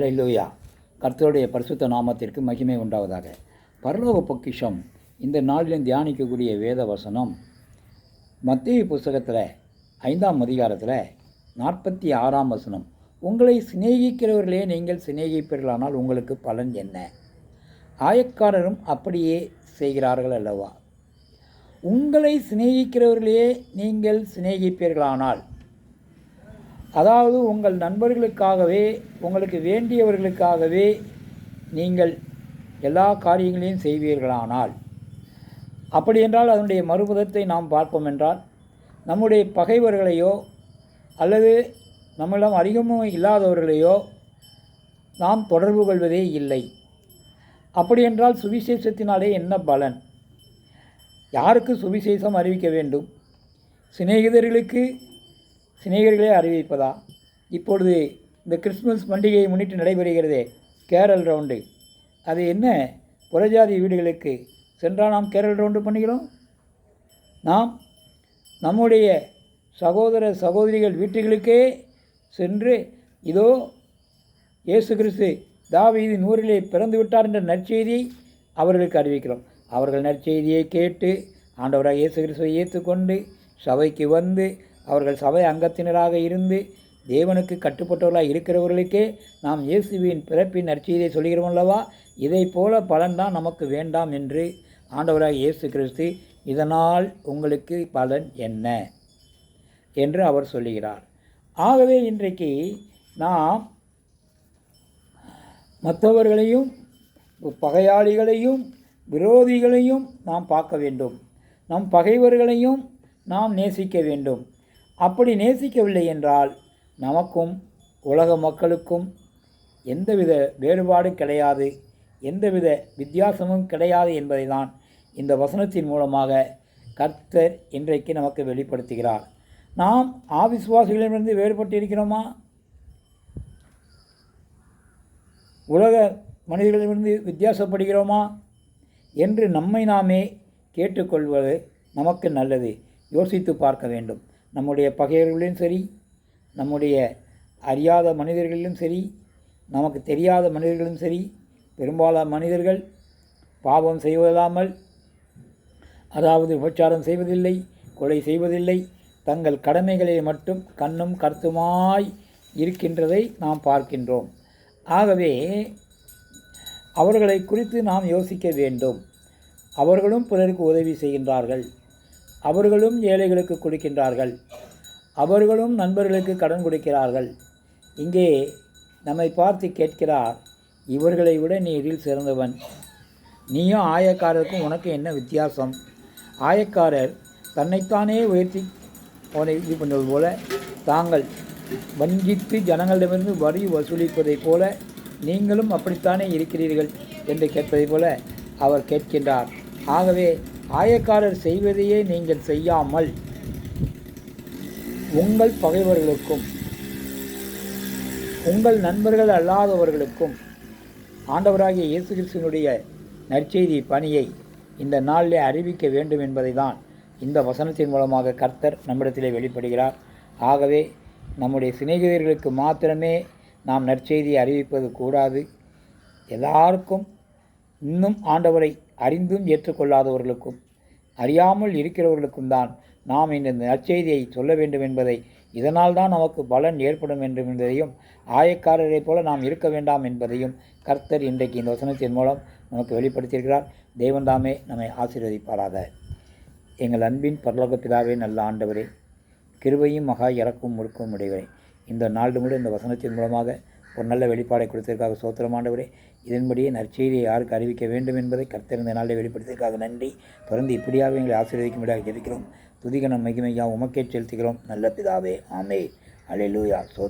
அல்லேலூயா கர்த்தருடைய பரிசுத்த நாமத்திற்கு மகிமை உண்டாவதாக. பரலோக பொக்கிஷம் இந்த நாளிலும் தியானிக்கக்கூடிய வேத வசனம். மத்திய புஸ்தகத்தில் ஐந்தாம் அதிகாரத்தில் நாற்பத்தி ஆறாம் வசனம். உங்களை சிநேகிக்கிறவர்களே நீங்கள் சிநேகிப்பீர்களானால் உங்களுக்கு பலன் என்ன? ஆயக்காரரும் அப்படியே செய்கிறார்கள் அல்லவா? உங்களை சிநேகிக்கிறவர்களே நீங்கள் சிநேகிப்பீர்களானால் அதாவது உங்கள் நண்பர்களுக்காகவே உங்களுக்கு வேண்டியவர்களுக்காகவே நீங்கள் எல்லா காரியங்களையும் செய்வீர்களானால் அப்படி என்றால் அதனுடைய மறுபதத்தை நாம் பார்ப்போம் என்றால் நம்முடைய பகைவர்களையோ அல்லது நம்மிடம் அதிகமும் இல்லாதவர்களையோ நாம் தொடர்பு கொள்வதே இல்லை. அப்படி என்றால் சுவிசேஷத்தினாலே என்ன பலன்? யாருக்கு சுவிசேஷம் அறிவிக்க வேண்டும்? சிநேகிதர்களுக்கு சிநேகர்களே அறிவிப்பதா? இப்பொழுது இந்த கிறிஸ்மஸ் பண்டிகையை முன்னிட்டு நடைபெறுகிறதே கேரல் ரவுண்டு. அது என்ன? புறஜாதி வீடுகளுக்கு சென்றால் நாம் கேரல் ரவுண்டு பண்ணுகிறோம்? நாம் நம்முடைய சகோதர சகோதரிகள் வீட்டுகளுக்கே சென்று இதோ இயேசு கிறிஸ்து தாவீது நூறிலே பிறந்து விட்டார் என்ற நற்செய்தியை அவர்களுக்கு அறிவிக்கிறோம். அவர்கள் நற்செய்தியை கேட்டு ஆண்டவராக இயேசு கிறிஸ்துவை ஏற்றுக்கொண்டு சபைக்கு வந்து அவர்கள் சபை அங்கத்தினராக இருந்து தேவனுக்கு கட்டுப்பட்டவர்களாக இருக்கிறவர்களுக்கே நாம் இயேசுவின் பிறப்பின் நற்செய்தியை சொல்கிறோம் அல்லவா? இதை போல பலன்தான் நமக்கு வேண்டாம் என்று ஆண்டவராக இயேசு கிறிஸ்து இதனால் உங்களுக்கு பலன் என்ன? என்று அவர் சொல்லுகிறார். ஆகவே இன்றைக்கு நாம் மற்றவர்களையும் பகையாளிகளையும் விரோதிகளையும் நாம் பார்க்க வேண்டும். நம் பகைவர்களையும் நாம் நேசிக்க வேண்டும். அப்படி நேசிக்கவில்லை என்றால் நமக்கும் உலக மக்களுக்கும் எந்தவித வேறுபாடும் கிடையாது எந்தவித வித்தியாசமும் கிடையாது என்பதை தான் இந்த வசனத்தின் மூலமாக கர்த்தர் இன்றைக்கு நமக்கு வெளிப்படுத்துகிறார். நாம் ஆவிசுவாசிகளிடமிருந்து வேறுபட்டு இருக்கிறோமா உலக மனிதர்களிடமிருந்து வித்தியாசப்படுகிறோமா? என்று நம்மை நாமே கேட்டுக்கொள்வது நமக்கு நல்லது. யோசித்து பார்க்க வேண்டும். நம்முடைய பகையர்களிலும் சரி நம்முடைய அறியாத மனிதர்களிலும் சரி நமக்கு தெரியாத மனிதர்களும் சரி பெரும்பாலான மனிதர்கள் பாவம் செய்வதாமல் அதாவது உபச்சாரம் செய்வதில்லை கொலை செய்வதில்லை தங்கள் கடமைகளை மட்டும் கண்ணும் கருத்துமாய் இருக்கின்றதை நாம் பார்க்கின்றோம். ஆகவே அவர்களை குறித்து நாம் யோசிக்க வேண்டும். அவர்களும் பிறருக்கு உதவி செய்கின்றார்கள். அவர்களும் ஏழைகளுக்கு கொடுக்கின்றார்கள். அவர்களும் நண்பர்களுக்கு கடன் கொடுக்கிறார்கள். இங்கே நம்மை பார்த்து கேட்கிறார் இவர்களை விட நீ இதில் சிறந்தவன். நீயும் ஆயக்காரருக்கும் உனக்கு என்ன வித்தியாசம்? ஆயக்காரர் தன்னைத்தானே உயர்த்தி அவனை இது பண்ணுவது போல தாங்கள் வஞ்சித்து ஜனங்களிடமிருந்து வரி வசூலிப்பதைப் போல நீங்களும் அப்படித்தானே இருக்கிறீர்கள்? என்று கேட்பதைப் போல அவர் கேட்கின்றார். ஆகவே ஆயக்காரர் செய்வதையே நீங்கள் செய்யாமல் உங்கள் பகைவர்களுக்கும் உங்கள் நண்பர்கள் அல்லாதவர்களுக்கும் ஆண்டவராகிய இயேசு கிறிஸ்துவனுடைய நற்செய்தி பணியை இந்த நாளிலே அறிவிக்க வேண்டும் என்பதை தான் இந்த வசனத்தின் மூலமாக கர்த்தர் நம்மிடத்திலே வெளிப்படுகிறார். ஆகவே நம்முடைய சிநேகிதர்களுக்கு மாத்திரமே நாம் நற்செய்தியை அறிவிப்பது கூடாது. எல்லாருக்கும் இன்னும் ஆண்டவரை அறிந்தும் ஏற்றுக்கொள்ளாதவர்களுக்கும் அறியாமல் இருக்கிறவர்களுக்கும் தான் நாம் இந்த நற்செய்தியை சொல்ல வேண்டும் என்பதை இதனால் தான் நமக்கு பலன் ஏற்படும் வேண்டும் என்பதையும் ஆயக்காரரைப் போல நாம் இருக்க வேண்டாம் என்பதையும் கர்த்தர் இன்றைக்கு இந்த வசனத்தின் மூலம் நமக்கு வெளிப்படுத்தியிருக்கிறார். தெய்வந்தாமே நம்மை ஆசீர்வதிப்பாராக. எங்கள் அன்பின் பரலோக பிதாவே நல்ல ஆண்டவரே கிருபையும் மகா இறக்கும் முறுக்கும் உடையவரே இந்த நாள் கூட இந்த வசனத்தின் மூலமாக ஒரு நல்ல வெளிப்பாடை கொடுத்ததற்காக சோத்திரம் ஆண்டவரே. இதன்படியே நற்செய்தியை யாருக்கு அறிவிக்க வேண்டும் என்பதை கர்த்தர் நாளை நாளில் வெளிப்படுத்தியதற்காக நன்றி. தொடர்ந்து இப்படியாக எங்களை ஆசீர்வதிக்கும்படியாக ஜெபிக்கிறோம். துதிகணம் மகிமையா உமக்கே செலுத்துகிறோம். நல்ல பிதாவே ஆமே அலையலூயா சோத்திரம்